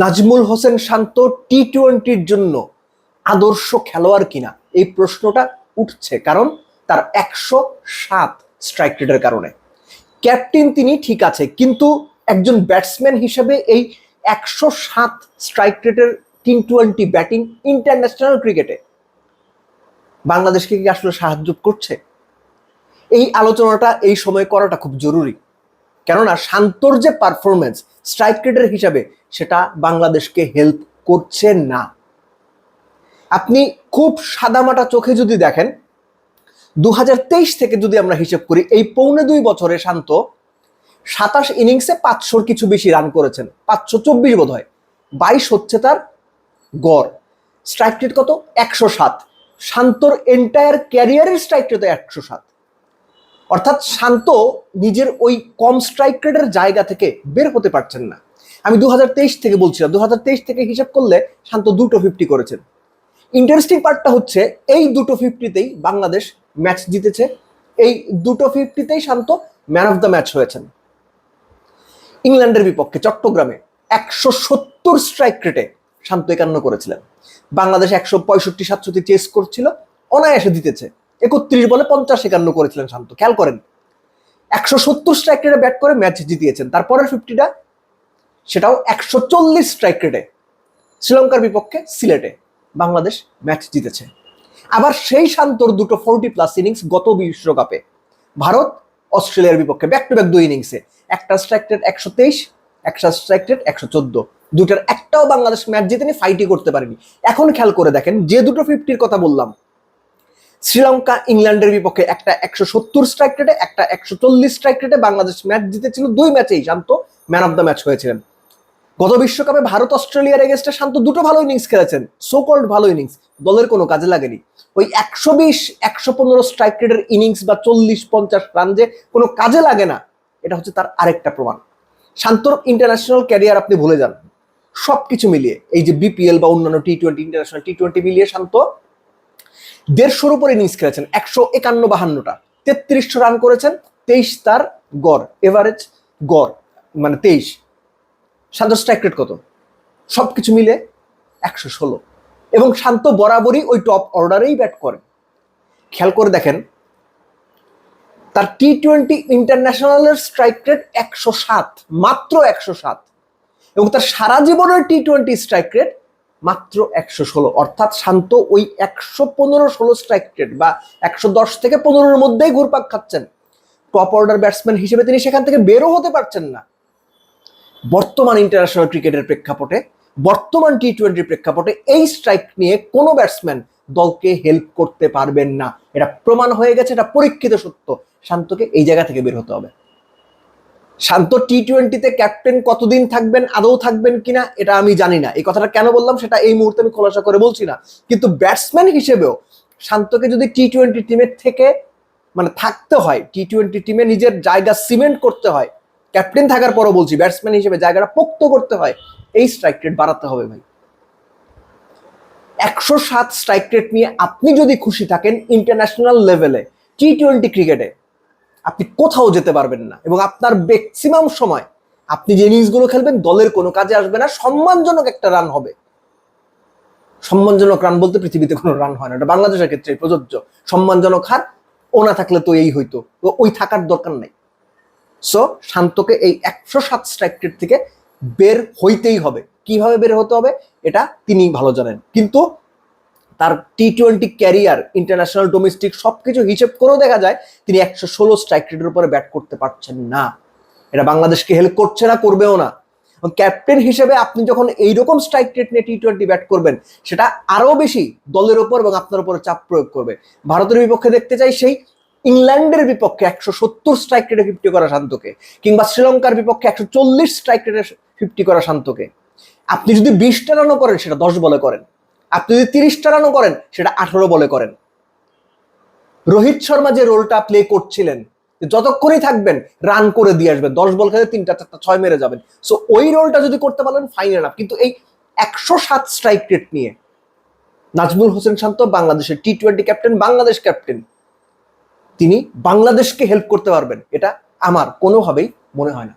নাজমুল হোসেন শান্ত টি টোয়েন্টির জন্য আদর্শ খেলোয়াড় কিনা? এই প্রশ্নটা উঠছে কারণ তার একশো সাত স্ট্রাইক রেটের কারণে। ক্যাপ্টেন তিনি ঠিক আছে, কিন্তু একজন ব্যাটসম্যান হিসেবে এই একশো সাত স্ট্রাইক রেটের টি টোয়েন্টি ব্যাটিং ইন্টারন্যাশনাল ক্রিকেটে বাংলাদেশকে কি আসলে সাহায্য করছে? এই আলোচনাটা এই সময় করাটা খুব জরুরি। কেননা শান্তর যে পারফরমেন্স স্ট্রাইক রেটের হিসাবে সেটা বাংলাদেশকে হেল্প করছে না। আপনি খুব সাদামাটা চোখে যদি দেখেন দু হাজার তেইশ থেকে যদি আমরা হিসেব করি, এই পৌনে দুই বছরে শান্ত সাতাশ ইনিংসে পাঁচশোর কিছু বেশি রান করেছেন। পাঁচশো চব্বিশ বোধ হয় বাইশ হচ্ছে তার গড়। স্ট্রাইক রেট কত? একশো সাত। শান্তর এন্টায়ার ক্যারিয়ারের স্ট্রাইক রেট একশো সাত। অর্থাৎ শান্ত নিজের ওই কম স্ট্রাইক রেটের জায়গা থেকে বের হতে পারছেন না। আমি দুহাজার তেইশ থেকে বলছিলাম, দুহাজার তেইশ থেকে হিসাব করলে শান্ত দুটো ফিফটি করেছেন। ইন্টারেস্টিং পার্টটা হচ্ছে, এই দুটো ফিফটিতেই বাংলাদেশ ম্যাচ জিতেছে, এই দুটো ফিফটিতেই Shanto man of the match হয়েছেন। ইংল্যান্ডের বিপক্ষে, চট্টগ্রামে একশো সত্তর স্ট্রাইক রেটে শান্ত একান্ন করেছিলেন। বাংলাদেশ একশো পঁয়ষট্টি, সাতষট্টি চেস করছিল, অনায়াসে জিতেছে। একত্রিশ বলে পঞ্চাশ একান্ন করেছিলেন শান্ত, খেয়াল করেন। একশো সত্তর স্ট্রাইক রেটে ব্যাট করে ম্যাচ জিতিয়েছেন। তারপরের ফিফটিটা সেটাও একশো চল্লিশ স্ট্রাইক রেটে শ্রীলঙ্কার বিপক্ষে সিলেটে বাংলাদেশ ম্যাচ জিতেছে। আবার সেই শান্তর দুটো ফোরটি প্লাস ইনিংস গত বিশ্বকাপে। ভারত, অস্ট্রেলিয়ার বিপক্ষে ব্যাক টু ব্যাক দুই ইনিংসে একটা স্ট্রাইক রেট একশো তেইশ, একটা স্ট্রাইক রেট একশো চোদ্দ। দুটার একটাও বাংলাদেশ ম্যাচ জিতেনি ফাইটই করতে পারেনি। এখন খেয়াল করে দেখেন, যে দুটো ফিফটির কথা বললাম শ্রীলঙ্কা ইংল্যান্ডের বিপক্ষে একটা একশো সত্তর স্ট্রাইক রেটে একটা একশো চল্লিশ স্ট্রাইক রেটে বাংলাদেশ ম্যাচ জিতেছিল। দুই ম্যাচেই Shanto man of the match হয়েছিলেন। গত বিশ্বকাপে ভারত অস্ট্রেলিয়ার এগেস্টে শান্ত দুটো ভালো ইনিংস খেলেছেন। সো কল্ড ভালো ইনিংস দলের কোনো কাজে লাগেনি। ওই একশো বিশ, একশো পনেরো স্ট্রাইক রেটের ইনিংস বা চল্লিশ পঞ্চাশ রান যে কোনো কাজে লাগে না, এটা হচ্ছে তার আরেকটা প্রমাণ। শান্তর ইন্টারন্যাশনাল ক্যারিয়ার আপনি ভুলে যান। সব কিছু মিলিয়ে, এই যে বিপিএল বা অন্যান্য T twenty international T twenty মিলিয়ে শান্ত দেড়শোর উপর ইনিংস খেলেছেন, একশো একান্ন বাহান্নটা। তেত্রিশশো রান করেছেন, তেইশ তার গড় এভারেজ গড় মানে তেইশ। শান্ত স্ট্রাইক রেট কত? সব কিছু মিলে একশো ষোলো। এবং শান্ত বরাবরই ওই টপ অর্ডারেই ব্যাট করেন খেয়াল করে দেখেন, তার টি টোয়েন্টি ইন্টারন্যাশনালের স্ট্রাইক রেট একশো সাত, মাত্র একশো সাত। এবং তার সারা জীবনের টি টোয়েন্টি স্ট্রাইক রেট মাত্র একশো ষোলো। অর্থাৎ শান্ত ওই একশো পনেরো ষোলো স্ট্রাইক রেট বা একশো দশ থেকে পনেরোর মধ্যেই ঘুরপাক খাচ্ছেন। টপ অর্ডার ব্যাটসম্যান হিসেবে তিনি সেখান থেকে বেরো হতে পারছেন না। বর্তমান ইন্টারন্যাশনাল ক্রিকেটের প্রেক্ষাপটে, বর্তমান টি টোয়েন্টির প্রেক্ষাপটে এই স্ট্রাইক নিয়ে কোনো ব্যাটসম্যান দলকে হেল্প করতে পারবেন না। এটা প্রমাণ হয়ে গেছে, এটা পরীক্ষিত সত্য। শান্তকে এই জায়গা থেকে বের হতে হবে। শান্ত টি টোয়েন্টিতে ক্যাপ্টেন কতদিন থাকবেন, আদৌ থাকবেন কিনা, এটা আমি জানি না। এই কথাটা কেন বললাম, সেটা এই মুহূর্তে আমি খোলাসা করে বলছি না। কিন্তু ব্যাটসম্যান হিসেবেও শান্তকে যদি টি টোয়েন্টি টিমের থেকে মানে থাকতে হয় টি টোয়েন্টি টিমে নিজের জায়গা সিমেন্ট করতে হয় ক্যাপ্টেন থাকার পরও বলছি ব্যাটসম্যান হিসেবে জায়গাটা পোক্ত করতে হয়, এই স্ট্রাইক রেট বাড়াতে হবে ভাই। একশো সাত স্ট্রাইক রেট নিয়ে আপনি যদি খুশি থাকেন ইন্টারন্যাশনাল লেভেলে টি টোয়েন্টি ক্রিকেটে আপনি কোথাও যেতে পারবেন না। এবং আপনার ম্যাক্সিমাম সময় আপনি যে ইনিংসগুলো খেলবেন, দলের কোনো কাজে আসবে না। সম্মানজনক একটা রান হবে। সম্মানজনক রান বলতে পৃথিবীতে কোনো রান হয় না। এটা বাংলাদেশের ক্ষেত্রে প্রযোজ্য। সম্মানজনক হার ও না থাকলে তো এই হইতো। ওই থাকার দরকার নাই। সো শান্তকে এই একশো সাত স্ট্রাইক রেট থেকে বের হইতেই হবে। কীভাবে বের হতে হবে? এটা তিনি ভালো জানেন। কিন্তু তার T twenty career international domestic সবকিছু হিসেব করেও দেখা যায় তিনি একশো ষোলো স্ট্রাইক রেটের উপরে ব্যাট করতে পারছেন না। এটা বাংলাদেশকে হেল্প করছে না, করবেও না। ক্যাপ্টেন হিসেবে আপনি যখন এইরকম স্ট্রাইক রেট নিয়ে টি টোয়েন্টি ব্যাট করবেন, সেটা আরও বেশি দলের ওপর এবং আপনার উপর চাপ প্রয়োগ করবে। ভারতের বিপক্ষে দেখতে চাই সেই ইংল্যান্ডের বিপক্ষে একশো সত্তর স্ট্রাইক রেটে ফিফটি করা শান্তকে, কিংবা শ্রীলঙ্কার বিপক্ষে একশো চল্লিশ স্ট্রাইক রেটে ফিফটি করা শান্তকে। আপনি যদি বিশটা রানও করেন, সেটা দশ বলে করেন। আপনি যদি তিরিশটা রানও করেন, সেটা আঠারো বলে করেন। রোহিত শর্মা যে রোলটা প্লে করছিলেন যতক্ষণই থাকবেন, রান করে দিয়ে আসবেন। দশ বল খেলে তিনটা, চারটা, ছয় মেরে যাবেন। সো ওই রোলটা যদি করতে পারেন ফাইন এনাফ কিন্তু এই একশো সাত স্ট্রাইক রেট নিয়ে নাজমুল হোসেন শান্ত, বাংলাদেশের T twenty captain Bangladesh captain তিনি বাংলাদেশকে হেল্প করতে পারবেন। এটা আমার কোনোভাবেই মনে হয় না।